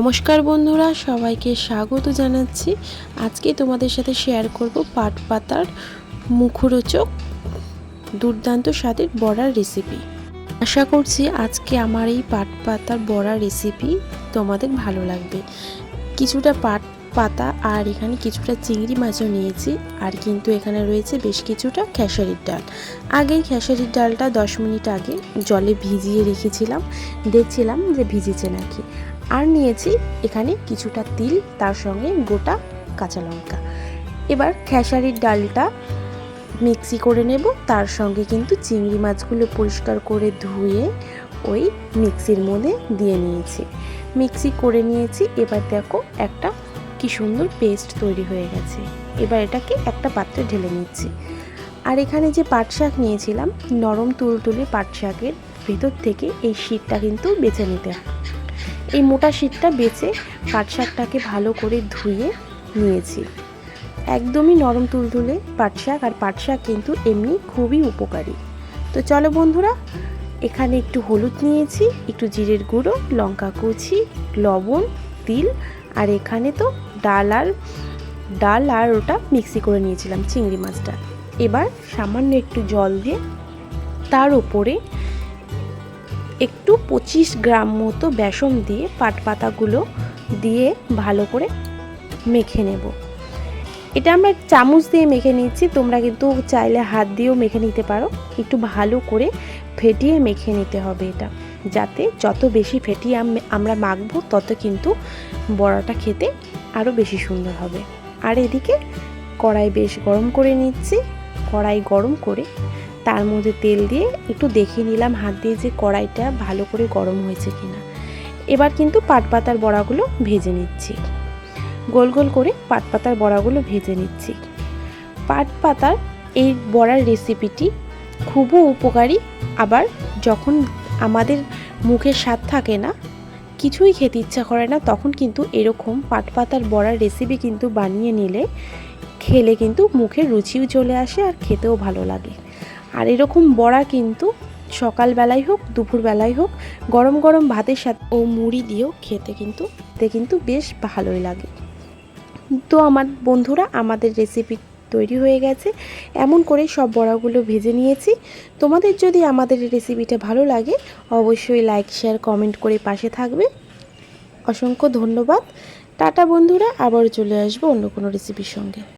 নমস্কার বন্ধুরা, সবাইকে স্বাগত জানাচ্ছি। আজকে তোমাদের সাথে শেয়ার করব পাট পাতার মুখরোচক দুর্দান্ত স্বাদের বড়ার রেসিপি আশা করছি আজকে আমার এই পাট পাতার বড়ার রেসিপি তোমাদের ভালো লাগবে। কিছুটা পাট পাতা আর এখানে কিছুটা চিংড়ি মাছও নিয়েছি আর কিন্তু এখানে রয়েছে বেশ কিছুটা খেসারির ডাল। আগে খেসারির ডালটা দশ মিনিট আগে জলে ভিজিয়ে রেখেছিলাম, দেখছিলাম যে ভিজেছে নাকি। আর নিয়েছি এখানে কিছুটা তিল, তার সঙ্গে গোটা কাঁচা লঙ্কা। এবার খেসারির ডালটা মিক্সি করে নেব, তার সঙ্গে কিন্তু চিংড়ি মাছগুলো পরিষ্কার করে ধুয়ে ওই মিক্সির মধ্যে দিয়ে নিয়েছি। মিক্সি করে নিয়েছি, এবার দেখো একটা কি সুন্দর পেস্ট তৈরি হয়ে গেছে। এবার এটাকে একটা পাত্রে ঢেলে নিচ্ছি। আর এখানে যে পাট শাক নিয়েছিলাম, নরম তুলতুলে পাট শাকের ভেতর থেকে এই শীতটা কিন্তু বেছে নিতে হয়। এই মোটা শীতটা বেছে পাট শাকটাকে ভালো করে ধুয়ে নিয়েছি। একদমই নরম তুলতুলে পাট শাক আর পাট শাক কিন্তু এমনি খুবই উপকারী। তো চলো বন্ধুরা, এখানে একটু হলুদ নিয়েছি, একটু জিরের গুঁড়ো, লঙ্কা কুচি, লবণ, তিল আর এখানে তো ডাল আর ডাল আর ওটা মিক্সি করে নিয়েছিলাম চিংড়ি মাছটা। এবার সামান্য একটু জল দিয়ে তার উপরে একটু পঁচিশ গ্রাম মতো বেসন দিয়ে পাট পাতাগুলো দিয়ে ভালো করে মেখে নেব। এটা আমরা চামচ দিয়ে মেখে নিচ্ছি তোমরা কিন্তু চাইলে হাত দিয়েও মেখে নিতে পারো। একটু ভালো করে ফেটিয়ে মেখে নিতে হবে এটা, যাতে যত বেশি ফেটিয়ে আমরা মাখবো, তত কিন্তু বড়াটা খেতে আরও বেশি সুন্দর হবে। আর এদিকে কড়াই বেশ গরম করে নিচ্ছি, কড়াই গরম করে তার মধ্যে তেল দিয়ে একটু দেখে নিলাম হাত দিয়ে যে কড়াইটা ভালো করে গরম হয়েছে কিনা। এবার কিন্তু পাট পাতার বড়াগুলো ভেজে নিচ্ছি। গোল গোল করে পাট পাতার বড়াগুলো ভেজে নিচ্ছি। পাট পাতার এই বড়ার রেসিপিটি খুবই উপকারী। আবার যখন আমাদের মুখের স্বাদ থাকে না, কিছুই খেতে ইচ্ছা করে না, তখন কিন্তু এরকম পাট পাতার বড়ার রেসিপি কিন্তু বানিয়ে নিলে খেলে কিন্তু মুখের রুচিও চলে আসে আর খেতেও ভালো লাগে। আর এরকম বড়া কিন্তু সকালবেলায় হোক দুপুরবেলায় হোক, গরম গরম ভাতের সাথে ও মুড়ি দিয়েও খেতে কিন্তু তে কিন্তু বেশ ভালোই লাগে। তো আমার বন্ধুরা, আমাদের রেসিপি তৈরি হয়ে গেছে। এমন করে সব বড়াগুলো ভেজে নিয়েছি। তোমাদের যদি আমাদের রেসিপিটা ভালো লাগে, অবশ্যই লাইক শেয়ার কমেন্ট করে পাশে থাকবে। অসংখ্য ধন্যবাদ। টাটা বন্ধুরা, আবার চলে আসব অন্য কোনো রেসিপির সঙ্গে।